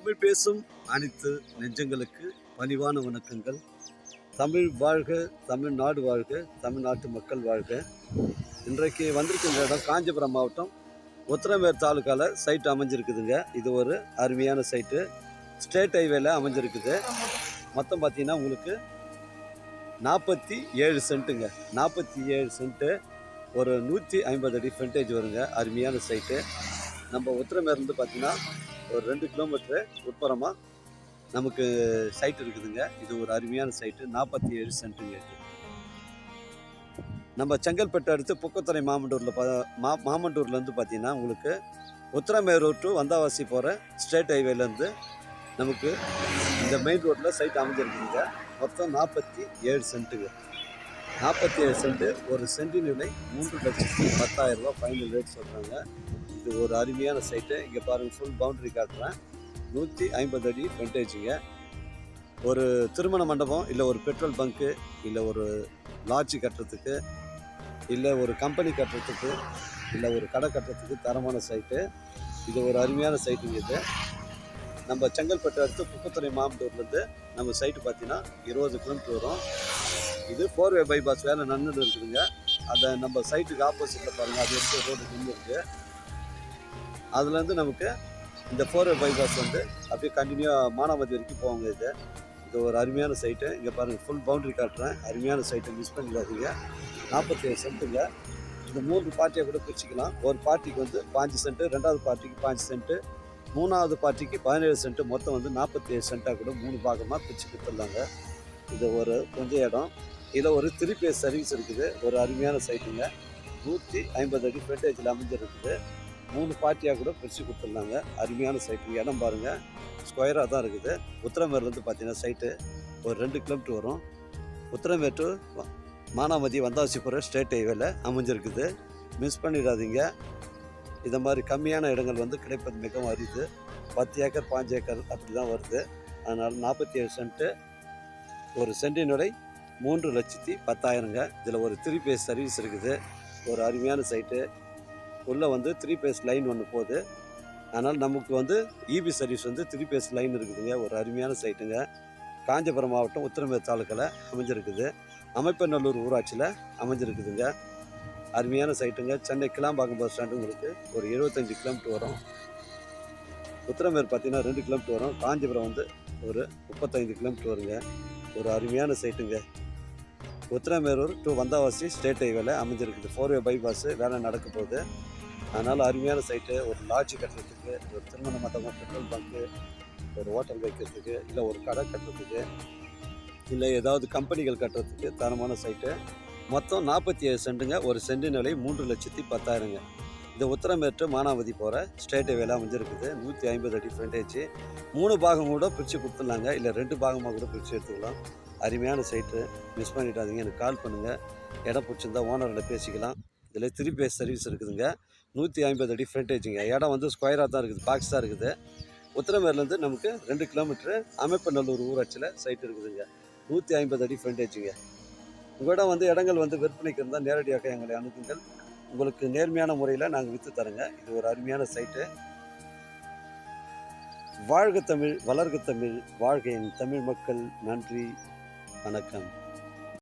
தமிழ் பேசும் அனைத்து நெஞ்சங்களுக்கு பணிவான வணக்கங்கள். தமிழ் வாழ்க தமிழ்நாடு வாழ்க தமிழ்நாட்டு மக்கள் வாழ்க. இன்றைக்கு வந்திருக்கின்ற இடம் காஞ்சிபுரம் மாவட்டம் உத்தரமேர் தாலுக்காவில் சைட் அமைஞ்சிருக்குதுங்க. இது ஒரு அருமையான சைட்டு ஸ்டேட் ஹைவேல அமைஞ்சிருக்குது. மொத்தம் பார்த்தீங்கன்னா உங்களுக்கு நாற்பத்தி ஏழு சென்ட்டுங்க நாற்பத்தி ஏழு சென்ட்டு ஒரு நூற்றி ஐம்பது அடி ஃப்ரண்டேஜ் வருங்க. அருமையான சைட்டு நம்ம உத்தரமேர்லேருந்து பார்த்தீங்கன்னா ஒரு ரெண்டு கிலோமீட்டரு உட்புறமாக நமக்கு சைட் இருக்குதுங்க. இது ஒரு அருமையான சைட்டு நாற்பத்தி ஏழு சென்ட்டுங்க இருக்குது நம்ம செங்கல்பட்டு அடுத்து புக்கத்துறை மாமண்டூரில் பா மா மாமண்டூர்லேருந்து பார்த்தீங்கன்னா உங்களுக்கு உத்தரமேரூர் டு வந்தாவாசி போகிற ஸ்டேட் ஹைவேலேருந்து நமக்கு இந்த மெயின் ரோட்டில் சைட் அமைஞ்சிருக்குதுங்க. மொத்தம் நாற்பத்தி ஏழு சென்ட்டுங்க நாற்பத்தி ஏழு சென்ட்டு ஒரு சென்டின் விலை மூன்று லட்சத்தி பத்தாயிரம் ரூபா ஃபைனல் ரேட் சொல்கிறாங்க இது ஒரு அருமையான சைட்டு இங்கே பாருங்கள் ஃபுல் பவுண்ட்ரி காட்டுறேன். நூற்றி ஐம்பது அடி ஃப்ரண்டேஜுங்க ஒரு திருமண மண்டபம் இல்லை ஒரு பெட்ரோல் பங்க்கு இல்லை ஒரு லாட்ஜ் கட்டுறதுக்கு இல்லை ஒரு கம்பெனி கட்டுறதுக்கு இல்லை ஒரு கடை கட்டுறதுக்கு தரமான சைட்டு இது ஒரு அருமையான சைட்டுங்க இது. நம்ம செங்கல்பட்டு அடுத்து குப்பத்துறை மாவட்டத்துலேருந்து நம்ம சைட்டு பார்த்தீங்கன்னா இருபது கிலோமீட்டர் வரும். இது ஃபோர் வே பைபாஸ் வேலை நன்னுட்டு இருக்குதுங்க. அதை நம்ம சைட்டுக்கு ஆப்போசிட்டில் பாருங்கள் அது எடுத்து ரோடு நின்று இருக்குது அதுலேருந்து நமக்கு இந்த ஃபோர் வே பைபாஸ் வந்து அப்படியே கண்டினியூவாக மானாமதி வரைக்கும் போவாங்க இது. இது ஒரு அருமையான சைட்டு இங்கே பாருங்கள் ஃபுல் பவுண்டரி காட்டுறேன். அருமையான சைட்டை மிஸ் பண்ணிடாதீங்க. நாற்பத்தி ஏழு சென்ட்டுங்க இந்த மூன்று பார்ட்டியாக கூட பிரிச்சுக்கலாம். ஒரு பார்ட்டிக்கு வந்து பாஞ்சு சென்ட்டு ரெண்டாவது பார்ட்டிக்கு பாஞ்சு சென்ட்டு மூணாவது பார்ட்டிக்கு பதினேழு சென்ட்டு மொத்தம் வந்து நாற்பத்தி ஏழு சென்ட்டாக கூட மூணு பாகமாக பிரித்து கொடுத்துருந்தாங்க. இது ஒரு கொஞ்சம் இடம். இதில் ஒரு த்ரீ பேஸ் சர்வீஸ் இருக்குது. ஒரு அருமையான சைட்டுங்க நூற்றி ஐம்பது அடி ஃப்ரெண்டேஜில் அமைஞ்சிருக்குது. மூணு பார்ட்டியாக கூட பிரித்து கொடுத்துருந்தாங்க அருமையான சைட்டு இடம் பாருங்கள் ஸ்கொயராக தான் இருக்குது. உத்தரமேர்லேருந்து பார்த்தீங்கன்னா சைட்டு ஒரு ரெண்டு கிலோமீட்டர் வரும். உத்தரமேர் டு மானாமதி வந்தாசிபுரம் ஸ்டேட் ஹைவேல அமைஞ்சிருக்குது. மிஸ் பண்ணிடாதீங்க. இந்த மாதிரி கம்மியான இடங்கள் வந்து கிடைப்பது மிகவும் அரிது. பத்து ஏக்கர் பாஞ்சு ஏக்கர் அப்படி தான் வருது. அதனால் நாற்பத்தி ஏழு சென்ட்டு ஒரு சென்டினுடைய மூன்று லட்சத்தி பத்தாயிரங்க. இதில் ஒரு த்ரீ பேஸ் சர்வீஸ் இருக்குது. ஒரு அருமையான சைட்டு உள்ளே வந்து த்ரீ பேஸ் லைன் ஒன்று போகுது. அதனால் நமக்கு வந்து இபி சர்வீஸ் வந்து த்ரீ பேஸ் லைன் இருக்குதுங்க. ஒரு அருமையான சைட்டுங்க காஞ்சிபுரம் மாவட்டம் உத்திரமேர் தாலுக்கில் அமைஞ்சிருக்குது. அமைப்பநல்லூர் ஊராட்சியில் அமைஞ்சிருக்குதுங்க. அருமையான சைட்டுங்க சென்னை கிளாம்பாக்கம் பஸ் ஸ்டாண்டு உங்களுக்கு ஒரு எழுபத்தஞ்சு கிலோமீட்டர் வரும். உத்திரமேர் பார்த்தீங்கன்னா ரெண்டு கிலோமீட்டர் வரும். காஞ்சிபுரம் வந்து ஒரு முப்பத்தைந்து கிலோமீட்டர் வருங்க. ஒரு அருமையான சைட்டுங்க உத்திரமேரூர் டு வந்தாவாசி ஸ்டேட் ஹைவேல அமைஞ்சிருக்குது. ஃபோர் வே பைபாஸு வேலை நடக்க போகுது. அதனால் அருமையான சைட்டு ஒரு லாட்ஜ் கட்டுறதுக்கு ஒரு திருமண மண்டபம் பெட்ரோல் பங்க்கு ஒரு ஹோட்டல் வைக்கிறதுக்கு இல்லை ஒரு கடை கட்டுறதுக்கு இல்லை ஏதாவது கம்பெனிகள் கட்டுறதுக்கு தரமான சைட்டு மொத்தம் நாற்பத்தி ஏழு சென்ட்டுங்க ஒரு சென்ட் நிலை மூன்று லட்சத்தி பத்தாயிரங்க. இந்த உத்தரமேற்று மானாவதி போகிற ஸ்டேட் வேலை அமைஞ்சிருக்குது நூற்றி ஐம்பது அடி ஃப்ரண்டேஜ் மூணு பாகம் கூட பிரித்து கொடுத்துடலாங்க. இல்லை ரெண்டு பாகமாக கூட பிரித்து எடுத்துக்கலாம். அருமையான சைட்டு மிஸ் பண்ணிட்டாதீங்க எனக்கு கால் பண்ணுங்கள் இடம் பிடிச்சிருந்தா ஓனர்கிட்ட பேசிக்கலாம். இதில் த்ரீ பேஸ் சர்வீஸ் இருக்குதுங்க. நூற்றி ஐம்பது அடி ஃப்ரண்டேஜுங்க இடம் வந்து ஸ்கொயராக தான் இருக்குது பாக்ஸ் தான் இருக்குது. உத்திரமேர்லேருந்து நமக்கு ரெண்டு கிலோமீட்ரு அமைப்பநல்லூர் ஊராட்சியில் சைட் இருக்குதுங்க. நூற்றி ஐம்பது அடி ஃப்ரண்டேஜுங்க உங்களிடம் வந்து இடங்கள் வந்து விற்பனைக்கு இருந்தால் நேரடியாக எங்களை அணுகுங்கள். உங்களுக்கு நேர்மையான முறையில் நாங்கள் விற்று தரோங்க. இது ஒரு அருமையான சைட்டு வாழ்க தமிழ் வளர்க தமிழ் வாழ்க என் தமிழ் மக்கள். நன்றி வணக்கம்.